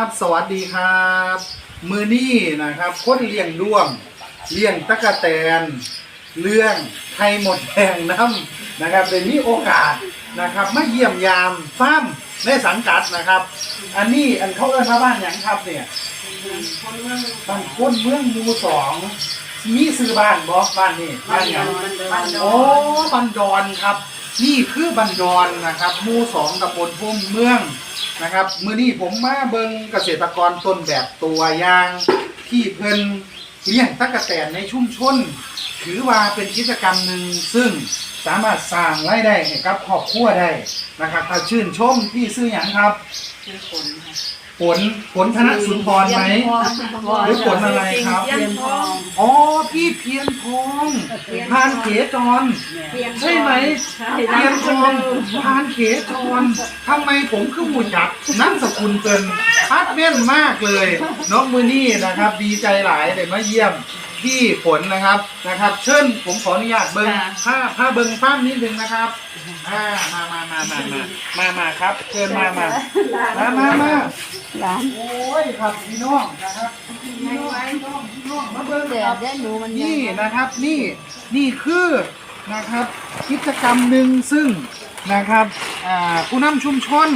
ครับสวัสดีครับ มือนี่นะครับคนเลี้ยงด้วงเลี้ยงตะกะแตน เรื่องไทยหมดแดงน้ำนะครับได้มีโอกาสนะครับมาเยี่ยมยามฟาร์มในสังกัดนะครับ อันนี้อันเขาเอิ้นว่าบ้านหยังครับเนี่ยบ้านคนเมืองหมู่สองมีซื้อบ้านบ่บ้านนี่บ้านหยังโอ้บันดอนครับ นี่คือบันดอนนะครับหมู่สองตำบลพุ่มเมืองนะครับ มื้อนี้ผมมาเบิงเกษตรกรต้นแบบตัวอย่างที่เพิ่นเลี้ยงตะกะแตนในชุมชน ถือว่าเป็นกิจกรรมหนึ่งซึ่งสามารถสร้างรายได้ให้กับครอบครัวได้นะครับถ้าชื่นชมที่ซื้ออย่างครับคือผลค่ะ ผลผลธนสุนทรไหม หรือผลอะไรครับ เพียนทองอ๋อพี่เพียนทองพานเขจร ใช่ไหมเพียนทองพานเขจรทำไมผมคือหมูจักนั่นสกุลเกินพัดแม่นมากเลยน้องมือนี่นะครับ ดีใจหลายเลยมาเยี่ยมพี่ฝนนะครับนะครับ เชิญผมขออนุญาตเบิ้งผ้าผ้าเบิ้งฟ้ามนิดนึงนะครับอ่ามามามามามามามาครับ เชิญมามามามามา หลานโอ้ยครับพี่น้องนะครับพี่น้องพี่น้องพี่น้องมาเบิ้งแต่ครับ ได้หนูมันนี่นะครับนี่นี่คือนะครับกิจกรรมหนึ่งซึ่งนะครับอ่าผู้นำชุมชน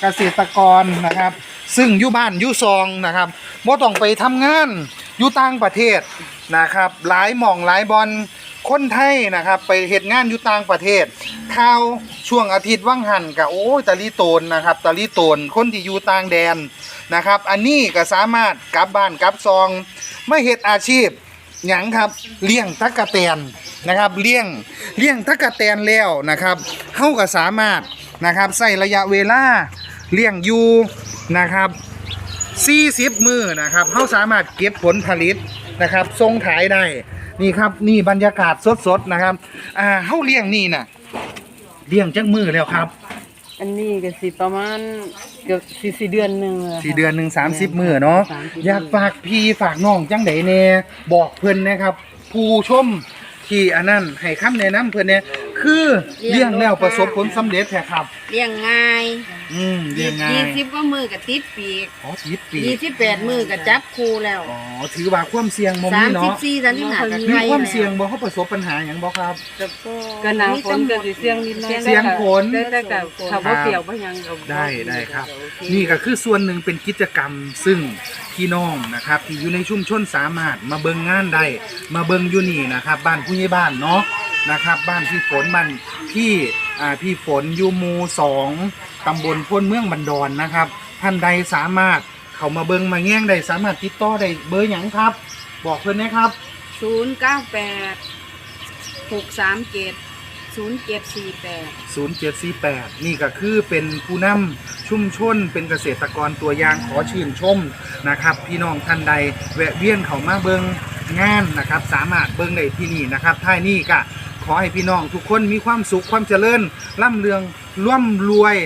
เกษตรกรนะครับ ซึ่งอยู่บ้านอยู่ซองนะครับบ่ต้องไปทำงานอยู่ต่างประเทศนะครับหลายหม่องหลายบอลคนไทยนะครับ ไปเหตุงานอยู่ต่างประเทศ ข่าวช่วงอาทิตย์ว่างหันกับโอ้ยตะลีโตนนะครับตะลีโตนคนที่อยู่ต่างแดนนะครับ อันนี้ก็สามารถกลับบ้านกลับซองไม่เหตุอาชีพหยังครับเลี้ยงตะกะแตนนะครับเลี้ยงเลี้ยงตะกะแตนแล้วนะครับเฮาก็สามารถนะครับใส่ระยะเวลาเลี้ยงอยู่นะครับ40มือนะครับเฮาสามารถเก็บผลผลิตนะครับส่งขายได้นี่ครับนี่บรรยากาศสดๆนะครับอ่าเฮาเลี้ยงนี่นะ เลี้ยงจักมื้อแล้วครับอันนี้ก็สิประมาณเกือบสี่สี่เดือนหนึ่งลยค่ะ สี่เดือนหนึ่งสามสิบมื้อเนาะ30อยากฝากพี่ฝากน้องจังไดแน่บอกเพิ่นนะครับ ผู้ชมที่อันนั้นให้คำแนะนำเพิ่นเนี่ยคือเลี้ยงแล้วประสบผลสำเร็จแท้ครับ เลี้ยงง่ายอืมเลี้ ยงง่ายี่ยสิบก็มือกับติดปีกอ๋อชีวิตปียี่สิบแปดมือกับจับคูแล้วอ๋อถือว่าความเสี่ยงบ่สามีมสิบเนาะสี่สามสิบห้ากับมีไทยความเสี่ยงบ่เขาประสบปัญหาหยังบ่ครับ ก็หนาฝนก็สิเสียงนิดหน่อยเสี่ยงฝนแต่แต่แต่ถ้าบ่เปียกบ่หยังก็ได้ได้ครับโอเนี่ก็คือส่วนหนึ่งเป็นกิจกรรมซึ่งพี่น้องนะครับที่อยู่ในชุมชนสามารถมาเบิ่งงานได้มาเบิ่งอยู่นี่นะครับ บ้านผู้ใหญ่บ้านเนาะ นะครับ บ้านพี่ฝนบ้านพี่อ่าพี่ฝนอยู่หมู่สองตำบลพ้นเมืองบันดอนนะครับ ท่านใดสามารถเข้ามาเบิ่งมาแง่งได้สามารถติดต่อได้เบอร์หยังครับ บอกเพิ่นนะครับศูนย์เก้าแปดหกสามเจ็ดศูนย์เจ็ดสี่แปด 0748 นี่ก็คือเป็นผู้นำชุมชนเป็นเกษตรกรตัวอย่างขอชื่นชมนะครับ พี่น้องท่านใดแวะเวียนเข้ามาเบิงงานนะครับ สามารถเบิงได้ที่นี่นะครับท้ายนี้ก็ข อให้พี่น้อง ทุกคนมีความสุขความเจริญร่ำเรืองร่วมรวย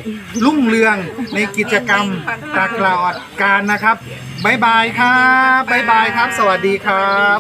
รุ่งเรืองในกิจกรรมตากลอดการนะครับบ๊ายบายครับบ๊ายบายครับ สวัสดีครับ